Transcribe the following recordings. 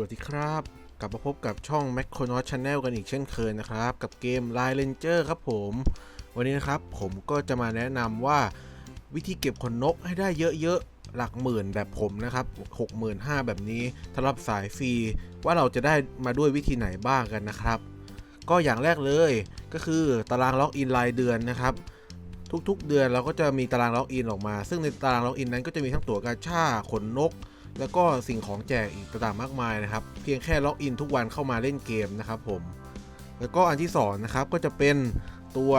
วัสดีครับ กลับมาพบกับช่อง m a c r o n a u t Channel กันอีกเช่นเคยนะครับ กับเกม Line Ranger ครับผม วันนี้นะครับผมก็จะมาแนะนำว่าวิธีเก็บขนนกให้ได้เยอะๆ หลักหมื่นแบบผมนะครับ 65,000แบบนี้สำหรับสายฟรี ว่าเราจะได้มาด้วยวิธีไหนบ้างกันนะครับ ก็อย่างแรกเลยก็คือตารางล็อกอินรายเดือนนะครับทุกๆ เดือนเราก็จะมีตารางล็อกอินออกมา ซึ่งในตารางล็อกอินนั้นก็จะมีทั้งตั๋วกาชาขนนก แล้วก็สิ่งของแจกอีกต่างๆมากมายนะครับ เพียงแค่ล็อกอินทุกวันเข้ามาเล่นเกมนะครับผม แล้วก็อันที่สองนะครับก็จะเป็นตัว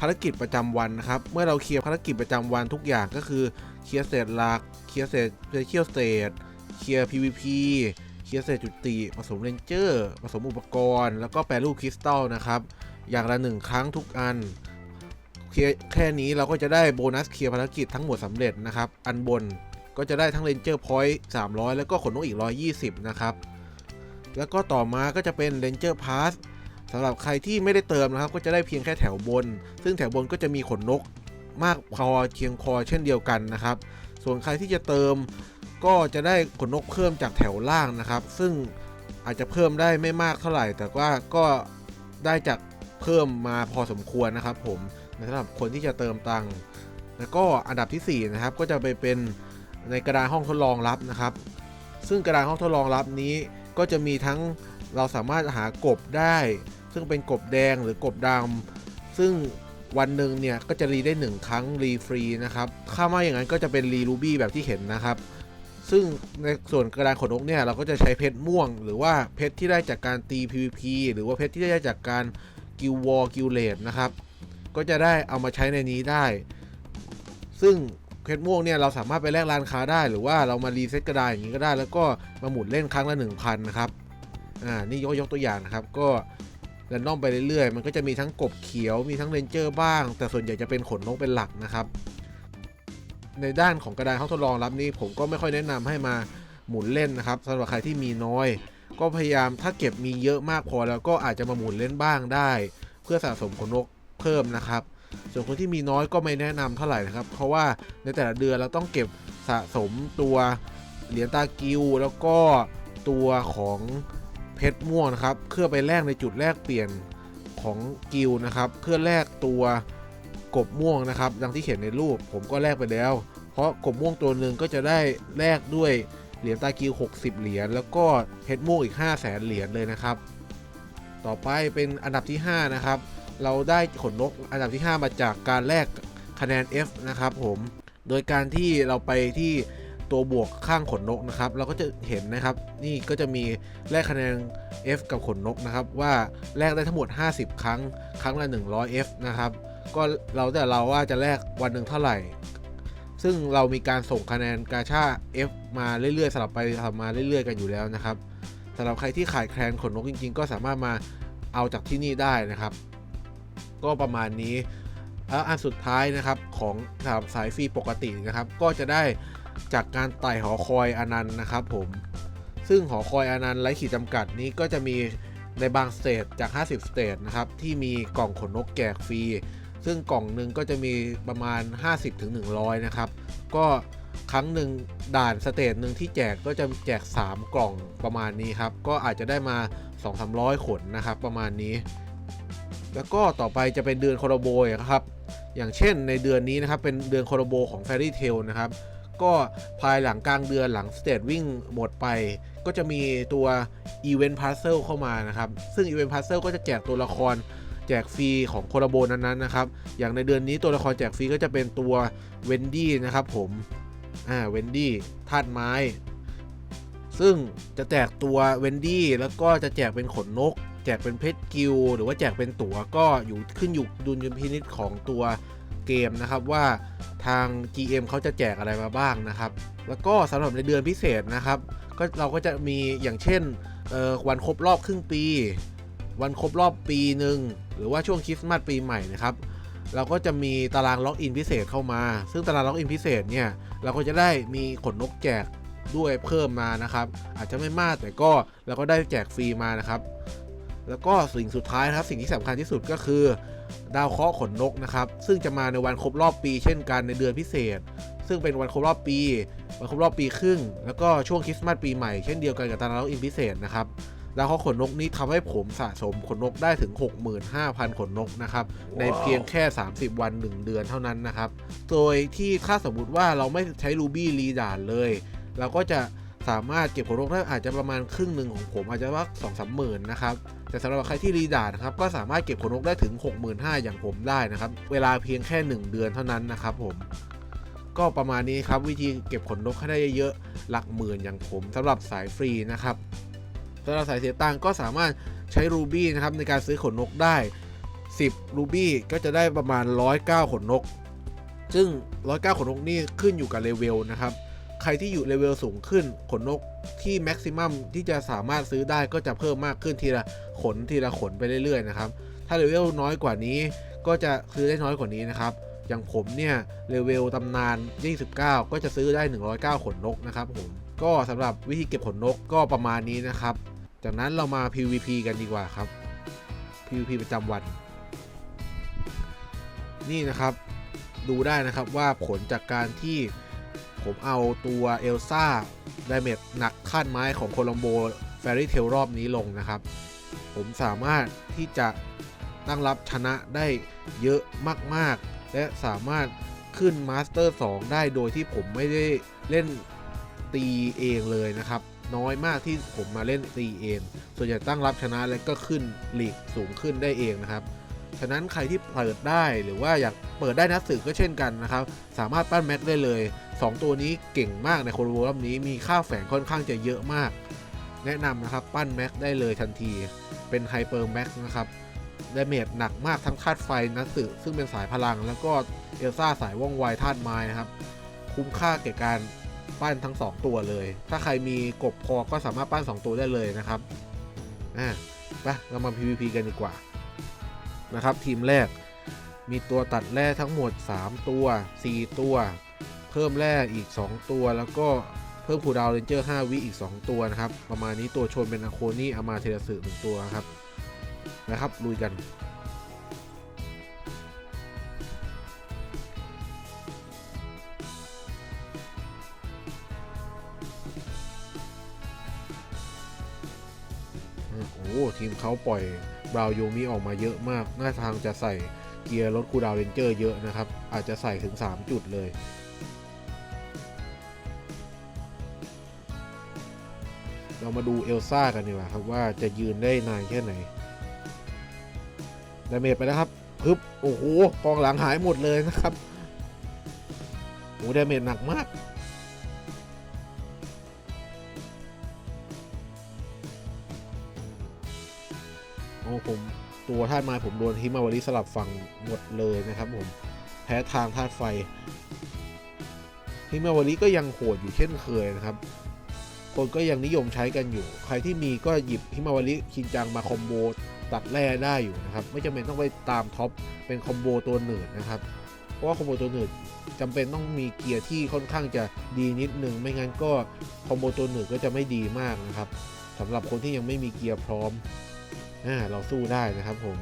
ภารกิจประจำวันนะครับ เมื่อเราเคลียร์ภารกิจประจำวันทุกอย่างก็คือเคลียร์เศษหลัก เคลียร์เศษเคลียร์เศษเคลียร์ PVP เคลียร์เศษจุติผสมเรนเจอร์ผสมอุปกรณ์ แล้วก็แปรรูปคริสตัลนะครับ อย่างละหนึ่งครั้งทุกอันเคลียร์แค่นี้เราก็จะได้โบนัสเคลียร์ภารกิจทั้งหมดสำเร็จนะครับ อันบน ก็จะได้ทั้งเรนเจอร์พอยต์300 แล้วก็ขนนกอีก 120 นะครับ แล้วก็ต่อมาก็จะเป็นเรนเจอร์พาสสำหรับใครที่ไม่ได้เติมนะครับ ก็จะได้เพียงแค่แถวบน ซึ่งแถวบนก็จะมีขนนกมากพอเคียงคอเช่นเดียวกันนะครับ ส่วนใครที่จะเติมก็จะได้ขนนกเพิ่มจากแถวล่างนะครับ ซึ่งอาจจะเพิ่มได้ไม่มากเท่าไหร่ แต่ว่าก็ได้จากเพิ่มมาพอสมควรนะครับ ผมสำหรับคนที่จะเติมตังค์แล้วก็อันดับทีสี่4นะครับก็จะไปเป็น ในกระดานห้องทดลองลับนะครับ ซึ่งกระดานห้องทดลองลับนี้ก็จะมีทั้งเราสามารถหากบได้ ซึ่งเป็นกบแดงหรือกบดำซึ่งวันหนึ่งเนี่ยก็จะรีได้ 1 ครั้งรีฟรีนะครับถ้าไม่อย่างนั้นก็จะเป็นรีรูบี้แบบที่เห็นนะครับ ซึ่งในส่วนกระดานขนนกเนี่ยเราก็จะใช้เพชรม่วง หรือว่าเพชรที่ได้จากการตี PVP หรือว่าเพชรที่ได้จากการกิลวอลกิลเลดนะครับ ก็จะได้เอามาใช้ในนี้ได้ ซึ่ง เพชรม่วงเนี่ยเราสามารถไปแลกร้านค้าได้หรือว่าเรามารีเซ็ตกระดานอย่างนี้ก็ได้ แล้วก็มาหมุนเล่นครั้งละ1,000นะครับอ่านี่ยกยกตัวอย่างนะครับ ก็แรนดอมไปเรื่อยๆ มันก็จะมีทั้งกบเขียวมีทั้งเรนเจอร์บ้าง แต่ส่วนใหญ่จะเป็นขนนกเป็นหลักนะครับ ในด้านของกระดานห้องทดลองรับนี้ผมก็ไม่ค่อยแนะนำให้มาหมุนเล่นนะครับสำหรับใครที่มีน้อย ก็พยายามถ้าเก็บมีเยอะมากพอแล้วก็อาจจะมาหมุนเล่นบ้างได้ เพื่อสะสมขนนกเพิ่มนะครับ ส่วนคนที่มีน้อยก็ไม่แนะนำเท่าไหร่นะครับ เพราะว่าในแต่ละเดือนเราต้องเก็บสะสมตัวเหรียญตากิวแล้วก็ตัวของเพชรม่วงนะครับเพื่อไปแลกในจุดแลกเปลี่ยนของกิลนะครับเพื่อแลกตัวกบม่วงนะครับ ดังที่เห็นในรูปผมก็แลกไปแล้ว เพราะกบม่วงตัวหนึ่งก็จะได้แลกด้วยเหรียญตากิว 60 เหรียญแล้วก็เพชรม่วงอีก 5 0 0แสนเหรียญเลยนะครับ ต่อไปเป็นอันดับที่ 5 นะครับ เราได้ขนนกอันดับที่ 5 มาจากการแลกคะแนน F นะครับผมโดยการที่เราไปที่ตัวบวกข้างขนนกนะครับเราก็จะเห็นนะครับ นี่ก็จะมีแลกคะแนน F กับขนนกนะครับ ว่าแลกได้ทั้งหมด 50 ครั้ง ครั้งละ 100 F นะครับ ก็เราแต่เราว่าจะแลกวันหนึ่งเท่าไหร่ ซึ่งเรามีการส่งคะแนนกาชา F มาเรื่อยๆสลับไปสลับมาเรื่อยๆกันอยู่แล้วนะครับสำหรับใครที่ขาดแคลนขนนกจริง ๆ ก็สามารถมาเอาจากที่นี่ได้นะครับ ก็ประมาณนี้แล้วอันสุดท้ายนะครับของสายฟรีปกตินะครับ ก็จะได้จากการไต่หอคอยอนันต์นะครับผมซึ่งหอคอยอนันต์ไร้ขีดจำกัดนี้ก็จะมีในบางสเตทจาก 50 สเตทนะครับ ที่มีกล่องขนนกแจกฟรี ซึ่งกล่องหนึ่งก็จะมีประมาณ 50-100 นะครับ ก็ครั้งหนึ่งด่านสเตทหนึ่งที่แจกก็จะแจก 3 กล่องประมาณนี้ครับ ก็อาจจะได้มา 2-300 ขนนะครับ ประมาณนี้ แล้วก็ต่อไปจะเป็นเดือนโคโรโบยครับ อย่างเช่นในเดือนนี้นะครับเป็นเดือนโคโรโบของ Fairy Tail นะครับก็ภายหลังกลางเดือนหลังสเตทวิ่งหมดไป ก็จะมีตัว Event Puzzle เข้ามานะครับ ซึ่ง Event Puzzle ก็จะแจกตัวละครแจกฟรีของโคโรโบนั้นๆนะครับ อย่างในเดือนนี้ตัวละครแจกฟรีก็จะเป็นตัวเวนดี้นะครับผมอ่าเวนดี้ธาตุไม้ ซึ่งจะแจกตัวเวนดี้แล้วก็จะแจกเป็นขนนก จกเป็นเพชรกิลหรือว่าแจกเป็นตั๋วก็อยู่ขึ้นอยู่ดุลยพินิจของตัวเกมนะครับว่าทาง GM เขาจะแจกอะไรมาบ้างนะครับ แล้วก็สำหรับในเดือนพิเศษนะครับ ก็เราก็จะมีอย่างเช่นวันครบรอบครึ่งปี วันครบรอบปีหนึ่งหรือว่าช่วงคริสต์มาสปีใหม่นะครับเราก็จะมีตารางล็อกอินพิเศษเข้ามา ซึ่งตารางล็อกอินพิเศษเนี่ยเราก็จะได้มีขนนกแจกด้วยเพิ่มมานะครับ อาจจะไม่มากแต่ก็เราก็ได้แจกฟรีมานะครับ แล้วก็สิ่งสุดท้ายนะครับสิ่งที่สำคัญที่สุดก็คือ ดาวเคราะห์ขนนกนะครับ ซึ่งจะมาในวันครบรอบปี เช่นกันในเดือนพิเศษ ซึ่งเป็นวันครบรอบปี วันครบรอบปีครึ่ง แล้วก็ช่วงคริสต์มาสปีใหม่เช่นเดียวกันกับตาราล็อกอินพิเศษนะครับแล้วเขาะห์ขนนกนี้ทำให้ผมสะสมขนนกได้ถึง 65,000 ขนนกนะครับในเพียงแค่ 30 วัน 1 เดือนเท่านั้นนะครับ โดยที่ถ้าสมมติว่าเราไม่ใช้รูบี้รีด่านเลย เราก็จะสามารถเก็บขนนกได้อาจจะประมาณครึ่งหนึ่งของผมอาจจะว่า2 3 0 0 0 0นะครับ แต่สำหรับใครที่รีด่านะครับก็สามารถเก็บขนนกได้ถึง 65,000อย่างผมได้นะครับ เวลาเพียงแค่ 1 เดือนเท่านั้นนะครับผมก็ประมาณนี้ครับวิธีเก็บขนนกให้ได้เยอะๆหลักหมื่นอย่างผมสำหรับสายฟรีนะครับสำหรับสายเสียตังก็สามารถใช้รูบี้นะครับในการซื้อขนนกได้ 10รูบี้ก็จะได้ประมาณ 109 ขนนก ซึ่ง 109 ขนนกนี่ขึ้นอยู่กับเลเวลนะครับ รที่อยู่เลเวลสูงขึ้น ขนนกที่แม็กซิมัมที่จะสามารถซื้อได้ก็จะเพิ่มมากขึ้นทีละขนทีละขนไปเรื่อยๆนะครับ ถ้าเลเวลน้อยกว่านี้ก็จะซื้อได้น้อยกว่านี้นะครับ อย่างผมเนี่ยเลเวลตำนาน 29 ก็จะซื้อได้ 109 ขนนกนะครับผมก็สำหรับวิธีเก็บขนนกก็ประมาณนี้นะครับ จากนั้นเรามา PVP กันดีกว่าครับ PVP ประจำวัน นี่นะครับดูได้นะครับว่าผลจากการที่ ผมเอาตัวเอลซ่าไดเมจหนักขั้นไม้ของโคลัมโบแฟรี่เทลรอบนี้ลงนะครับ ผมสามารถที่จะตั้งรับชนะได้เยอะมากๆ และสามารถขึ้นมาสเตอร์ 2 ได้โดยที่ผมไม่ได้เล่นตีเองเลยนะครับ น้อยมากที่ผมมาเล่นตีเอง ส่วนใหญ่ตั้งรับชนะและก็ขึ้นหลีกสูงขึ้นได้เองนะครับ ฉะนั้นใครที่เปิดได้หรือว่าอยากเปิดได้นักสืบก็เช่นกันนะครับ สามารถปั้นแม็กได้เลย 2 ตัวนี้เก่งมากในโคโลโบรอบนี้มีค่าแฝงค่อนข้างจะเยอะมาก แนะนำนะครับปั้นแม็กได้เลยทันที เป็นไฮเปอร์แม็กนะครับดาเมจหนักมากทั้งธาตุไฟนักสืบซึ่งเป็นสายพลัง แล้วก็เอลซ่าสายว่องไวธาตุไม้นะครับ คุ้มค่าแก่การปั้นทั้ง 2 ตัวเลย ถ้าใครมีกบพอก็สามารถปั้น 2 ตัวได้เลยนะครับอ่าไปเรามา PVP กันดีกว่า นะครับ ทีมแรก มีตัวตัดแร่ทั้งหมด 3 ตัว 4 ตัว เพิ่มแร่อีก 2 ตัว แล้วก็เพิ่มคูดาวเรนเจอร์5วิอีก 2 ตัวนะครับ ประมาณนี้ตัวชนเป็นอโคนี่อามาเทระสึหนึ่งตัวครับนะครับลุยกันโอ้ทีมเขาปล่อย บราวโยมิออกมาเยอะมาก หน้าทางจะใส่เกียร์รถคูดาวเรนเจอร์เยอะนะครับ อาจจะใส่ถึง 3 จุดเลยเรามาดูเอลซ่ากันดีกว่าครับว่าจะยืนได้นานแค่ไหนดาเมจไปแล้วครับพึบโอ้โหกองหลังหายหมดเลยนะครับโอ้ดาเมจหนักมาก ตัวธาตุไม้ผมโดนฮิมาวาริสลับฝั่งหมดเลยนะครับผมแพ้ทางธาตุไฟฮิมาวาริก็ยังโหดอยู่เช่นเคยนะครับ คนก็ยังนิยมใช้กันอยู่ ใครที่มีก็หยิบฮิมาวาริคินจังมาคอมโบตัดแร่ได้อยู่นะครับ ไม่จำเป็นต้องไปตามท็อปเป็นคอมโบตัวหนืดนะครับ เพราะว่าคอมโบตัวหนืดจำเป็นต้องมีเกียร์ที่ค่อนข้างจะดีนิดนึง ไม่งั้นก็คอมโบตัวหนืดก็จะไม่ดีมากนะครับสำหรับคนที่ยังไม่มีเกียร์พร้อม อ่าเราสู้ได้นะครับผม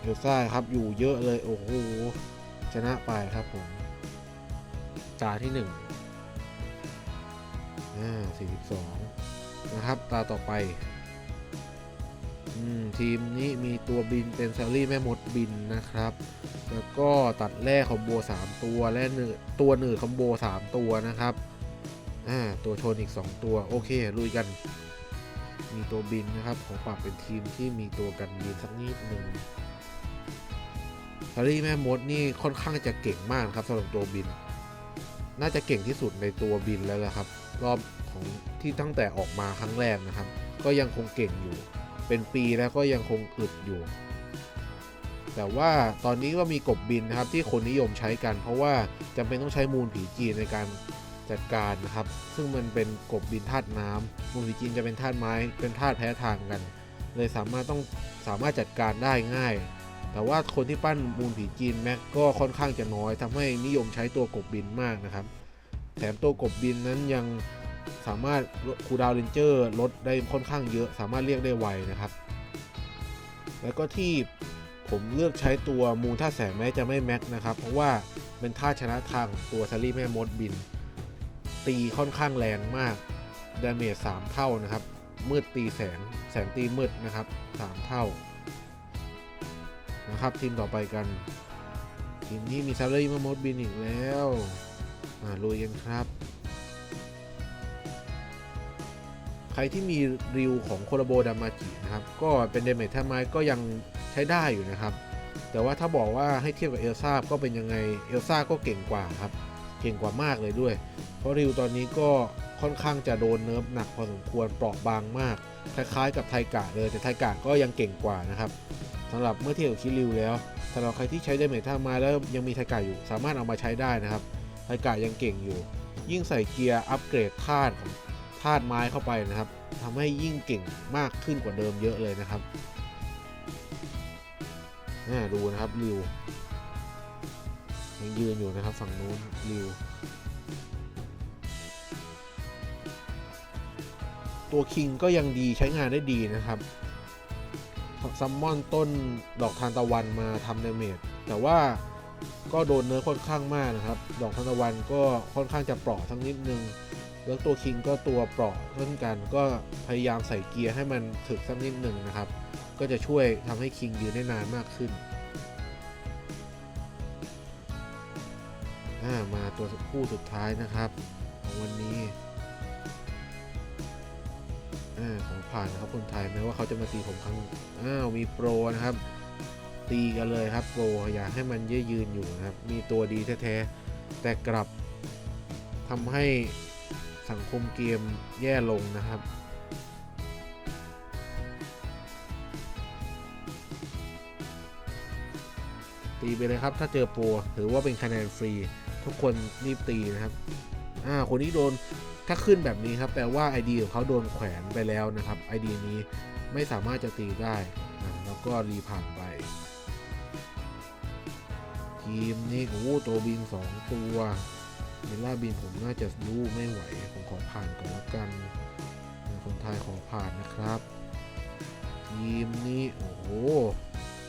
เอลซ่าครับอยู่เยอะเลยโอ้โหชนะไปครับผมตาที่หนึ่งอ่าสี่สิบสองนะครับ ตาต่อไปอืมทีมนี้มีตัวบินเป็นซารี่แม่มดบินนะครับ แล้วก็ตัดแร่คอมโบ3 ตัวและหนึ่งตัวหนึ่งคอมโบ3 ตัวนะครับอ่าตัวชนอีก 2 ตัว โอเคลุยกัน มีตัวบินนะครับผมปรับเป็นทีมที่มีตัวกันบินสักนิดหนึ่งซารี่แม่มดนี่ค่อนข้างจะเก่งมากครับสำหรับตัวบิน น่าจะเก่งที่สุดในตัวบินแล้วละครับ รอบของที่ตั้งแต่ออกมาครั้งแรกนะครับ ก็ยังคงเก่งอยู่ เป็นปีแล้วก็ยังคงอึดอยู่ แต่ว่าตอนนี้ก็มีกบบินนะครับที่คนนิยมใช้กัน เพราะว่าจำเป็นต้องใช้มูลผีจีนในการ จัดการนะครับ ซึ่งมันเป็นกบบินธาตุน้ำมูลผีจีนจะเป็นธาตุไม้เป็นธาตุแพ้ทางกัน เลยสามารถต้องสามารถจัดการได้ง่าย แต่ว่าคนที่ปั้นมูลผีจีนแม็กก็ค่อนข้างจะน้อยทำให้นิยมใช้ตัวกบบินมากนะครับ แถมตัวกบบินนั้นยังสามารถคูดาวเรนเจอร์ลดได้ค่อนข้างเยอะ สามารถเรียกได้ไวนะครับ แล้วก็ที่ผผมเลือกใช้ตัวมูลท่าแสงแม้จะไม่แม็กนะครับ เพราะว่าเป็นท่าชนะทางตัวซารี่แม่มดบิน ตีค่อนข้างแรงมากดาเมจ3เท่านะครับ มืดตีแสง แสงตีมืดนะครับ 3 เท่า นะครับ ทีมต่อไปกัน ทีมนี้มีซารี่ม่มดบินอีกแล้วมาลุยกันครับ ใครที่มีริวของโคโรโบดามาจินะครับ ก็เป็นเดเมจแทมไมก็ยังใช้ได้อยู่นะครับ แต่ว่าถ้าบอกว่าให้เทียบกับเอลซ่าก็เป็นยังไง เอลซ่าก็เก่งกว่าครับ เก่งกว่ามากเลยด้วย เพราะริวตอนนี้ก็ค่อนข้างจะโดนเนิร์ฟหนักพอสมควรเปราะบางมาก คล้ายๆกับไทกะเลย แต่ไทกะก็ยังเก่งกว่านะครับสำหรับเมื่อเทียบกับคิริวแล้วสำหรับใครที่ใช้เดเมจแทมไมแล้วยังมีไทกะอยู่ สามารถเอามาใช้ได้นะครับไทกะยังเก่งอยู่ ยิ่งใส่เกียร์อัปเกรดธาตุของธาตุไม้เข้าไปนะครับทำให้ยิ่งเก่งมากขึ้นกว่าเดิมเยอะเลยนะครับน่าดูนะครับริว ยังยืนอยู่นะครับฝั่งนู้นริวตัวคิงก็ยังดีใช้งานได้ดีนะครับซัมมอนต้นดอกทานตะวันมาทำเดเมจแต่ว่าก็โดนเนื้อค่อนข้างมากนะครับ ดอกทานตะวันก็ค่อนข้างจะเปราะทั้งนิดนึง แล้วตัวคิงก็ตัวเปราะเช่นกัน ก็พยายามใส่เกียร์ให้มันถึกสักนิดหนึ่งนะครับ ก็จะช่วยทำให้คิงยืนได้นานมากขึ้น มาตัวคู่สุดท้ายนะครับ ของวันนี้อของผ่านนะครับคนไทยแม้ว่าเขาจะมาตีผมครั้งอ้าวมีโปรนะครับ ตีกันเลยครับโปรอยากให้มันยืดยืนอยู่นะครับ มีตัวดีแท้ๆแต่กลับทำให้สังคมเกมแย่ลงนะครับตีไปเลยครับ ถ้าเจอโปรถือว่าเป็นคะแนนฟรี ทุกคนรีบตีนะครับอ่าคนนี้โดนถ้าขึ้นแบบนี้ครับแปลว่า ID ของเขาโดนแขวนไปแล้วนะครับ ID นี้ไม่สามารถจะตีได้อ่าแล้วก็รีผ่านไปทีมนี้โอ้ตัวบิน 2 ตัวเมล่าบินผมน่าจะรู้ไม่ไหว ผมขอผ่านก่อนละกันคนไทยขอผ่านนะครับ ทีมนี้ โอ้โห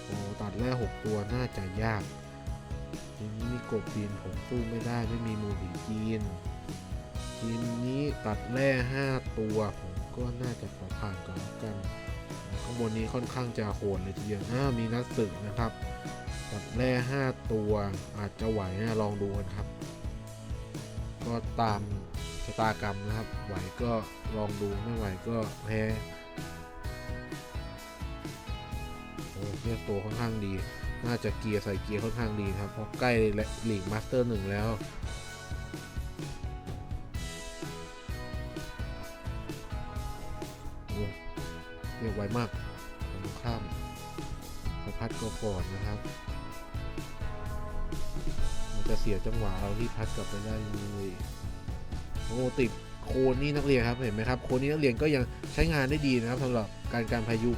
โอ้ตัดแรก6ตัวน่าจะยาก ทีมนี้มีกบบินผมสู้ไม่ได้ไม่มีมูผีจีนทีมนี้ตัดแร่5ตัว ผมก็น่าจะขอผ่านก่อนแล้วกันข้างบนนี้ค่อนข้างจะโหดเลยทีเดียวอ้ามีนัดศึกนะครับ ตัดแร่5ตัวอาจจะไหวนะลองดูกันครับ ก็ตามชะตากรรมนะครับ ไหวก็ลองดูไม่ไหวก็แพ้โอ้เรียกตัวค่อนข้างดี น่าจะเกียร์ใส่เกียร์ค่อนข้างดีครับเพราะใกล้และหลีกมาสเตอร์หนึ่งแล้ว เรียกไวมากตรงข้ามสะพัดก็ก่อนนะครับ มันจะเสียจังหวะเราที่พัดกลับไปได้เลยโอ้ติดโคนนี่นักเรียนครับเห็นไหมครับโคนนี่นักเรียนก็ยังใช้งานได้ดีนะครับสำหรับการการพายุ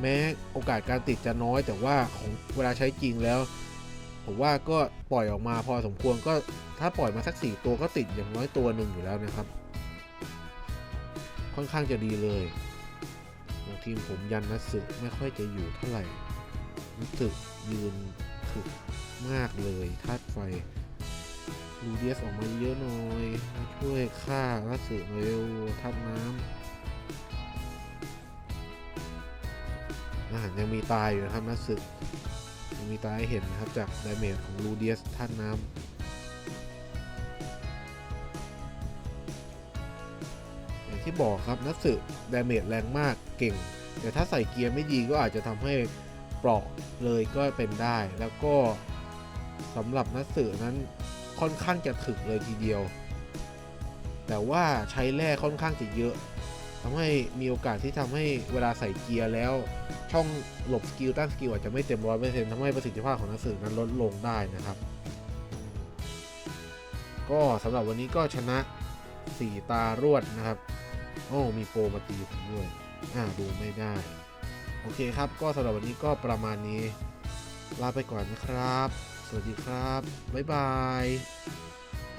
แม้โอกาสการติดจะน้อย แต่ว่าของเวลาใช้จริงแล้ว ผมว่าก็ปล่อยออกมาพอสมควรก็ถ้าปล่อยมาสักสี่ตัวก็ติดอย่างน้อยตัวหนึ่งอยู่แล้วนะครับ ค่อนข้างจะดีเลยของทีมผมยันนัสึไม่ค่อยจะอยู่เท่าไหร่นัทสึกยืนถึกมากเลยธาตุไฟลูเดียสออกมาเยอะหน่อยมาช่วยฆ่านัสึเร็วธาตุน้ำ อ่ายังมีตายอยู่นะครับนัทสึยังมีตายให้เห็นนะครับจากดาเมจของลูเดียสธาตุน้ำอย่างที่บอกครับนัตสึดาเมจแรงมากเก่ง แต่ถ้าใส่เกียร์ไม่ดีก็อาจจะทำให้เปราะเลยก็เป็นได้ แล้วก็สำหรับนัตสึนั้นค่อนข้างจะถึกเลยทีเดียว แต่ว่าใช้แร่ค่อนข้างจะเยอะ ทำให้มีโอกาสที่ทำให้เวลาใส่เกียร์แล้ว ช่องหลบสกิลต้านสกิลอาจจะไม่เต็มร้อยเปอร์เซ็นต์ทำให้ประสิทธิภาพของนัตสึนั้นลดลงได้นะครับ ก็สำหรับวันนี้ก็ชนะ 4 ตารวดนะครับ โอ้มีโปรมาตีผมด้วยอ่าดูไม่ได้ โอเคครับ ก็สำหรับวันนี้ก็ประมาณนี้ ลาไปก่อนนะครับ สวัสดีครับ บ๊ายบาย